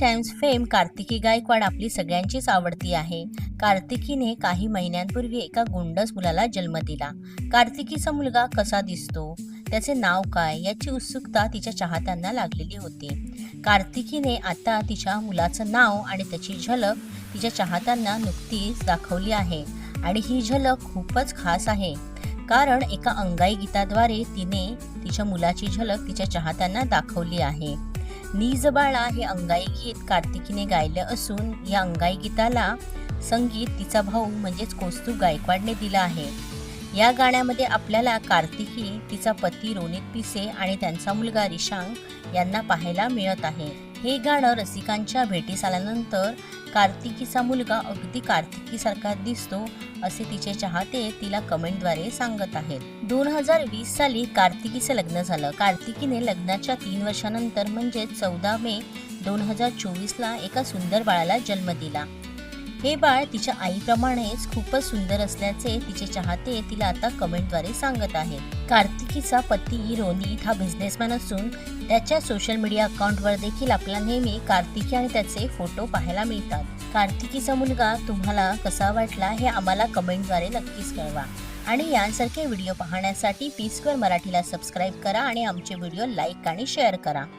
Times fame Kartiki Gaikwad आपली सगळ्यांचीच आवडती आहे. कार्तिकीने काही महिन्यांपूर्वी एका गोंडस मुलाला जन्म दिला. कार्तिकीचा मुलगा कसा दिसतो? त्याचे नाव काय? याची उत्सुकता तिच्या चाहत्यांना लागलेली होती. कार्तिकीने आता तिच्या मुलाचं नाव आणि त्याची झलक तिच्या चाहत्यांना नुकतीच दाखवली आहे आणि ही झलक खूपच खास आहे. कारण एका अंगाई गीताद्वारे तिने तिच्या मुलाची झलक तिच्या चाहत्यांना दाखवली आहे. नीज बाळा हे अंगाई गीत. कार्तिकीने गायलं असून या अंगाई गीताला संगीत तिचा भाऊ म्हणजेच कौस्तुभ गायकवाडने दिलं आहे. या गाण्यामध्ये आपल्याला कार्तिकी तिचा पती रोनित पिसे आणि त्यांचा मुलगा रिशांग यांना पाहायला मिळत आहे. हे गाणं रसिकांच्या भेटीस आल्यानंतर कार्तिकीचा मुलगा अगदी कार्तिकीसारखा दिसतो असे तिचे चाहते तिला कमेंटद्वारे सांगत आहेत. दोन हजार वीस साली कार्तिकीचं लग्न झालं. कार्तिकीने लग्नाच्या तीन वर्षानंतर म्हणजे चौदा मे दोन हजार चोवीसला एका सुंदर बाळाला जन्म दिला. हे बाळ तिच्या आईप्रमाणेच खूपच सुंदर असल्याचे तिचे चाहते तिला आता कमेंटद्वारे सांगत आहेत. कार्तिकीचा पती रोनित हा बिझनेसमॅन असून त्याच्या सोशल मीडिया अकाउंटवर देखील आपल्याला नेहमी कार्तिकी आणि त्याचे फोटो पाहायला मिळतात. कार्तिकीचा मुलगा तुम्हाला कसा वाटला हे आम्हाला कमेंटद्वारे नक्कीच कळवा. आणि यांसारखे व्हिडिओ पाहण्यासाठी पी स्क्वेअर मराठीला सबस्क्राईब करा आणि आमचे व्हिडिओ लाईक आणि शेअर करा.